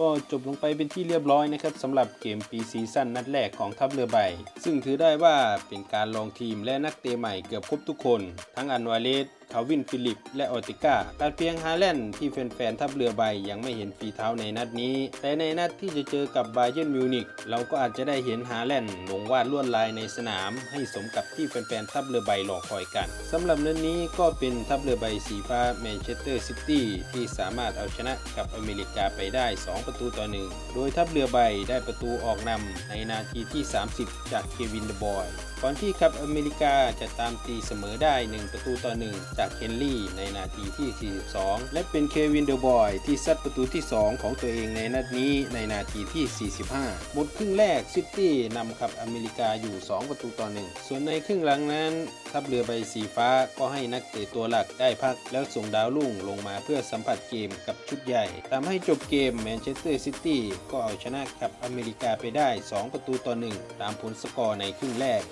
ก็จบลงไปเป็นที่เรียบร้อยนะครับสำหรับเกมปีซีซั่นนัดแรกของทัพเรือใบ ซึ่งถือได้ว่าเป็นการลองทีมและนักเตะใหม่เกือบครบทุกคน ทั้งอันวาเลส คาวินฟิลิป และออติก้าตัดเพียงฮาแลนด์ที่แฟนๆทัพเรือใบยังไม่เห็นฝีเท้าในนัดนี้ แต่ในนัดที่จะเจอกับบาเยิร์นมิวนิกเราก็อาจจะได้เห็นฮาแลนด์ลงวาดลวดลายในสนาม ให้สมกับที่แฟนๆทัพเรือใบรอคอยกันสำหรับนัดนี้ก็เป็นทัพเรือใบสีฟ้าแมนเชสเตอร์ซิตี้ที่สามารถเอาชนะกับอเมริกาไปได้ 2 ประตูต่อหนึ่งโดยทัพเรือใบได้ประตูออกนำในนาทีที่ 30 จากเควินเดอะบอยก่อนที่ครับอเมริกาจะตามตีเสมอได้ 1 ประตูต่อ1จากเคนลี่ในนาทีที่ 42 และเป็นเควินเดอร์บอยที่ซัดประตูที่ 2 ของตัวเองในนัดนี้ในนาทีที่ 45 หมดครึ่งแรกซิตี้นำครับอเมริกาอยู่ 2 ประตูต่อ 1 ส่วนในครึ่งหลังนั้น ทัพเรือใบสีฟ้าก็ให้นักเตะตัวหลักได้พักแล้วส่งดาวรุ่งลงมาเพื่อสัมผัสเกมกับชุดใหญ่ทำให้จบเกมแมนเชสเตอร์ซิตี้ก็เอาชนะกับอเมริกาไปได้ 2 ประตูต่อ 1 ตามผลสกอร์ในครึ่งแรก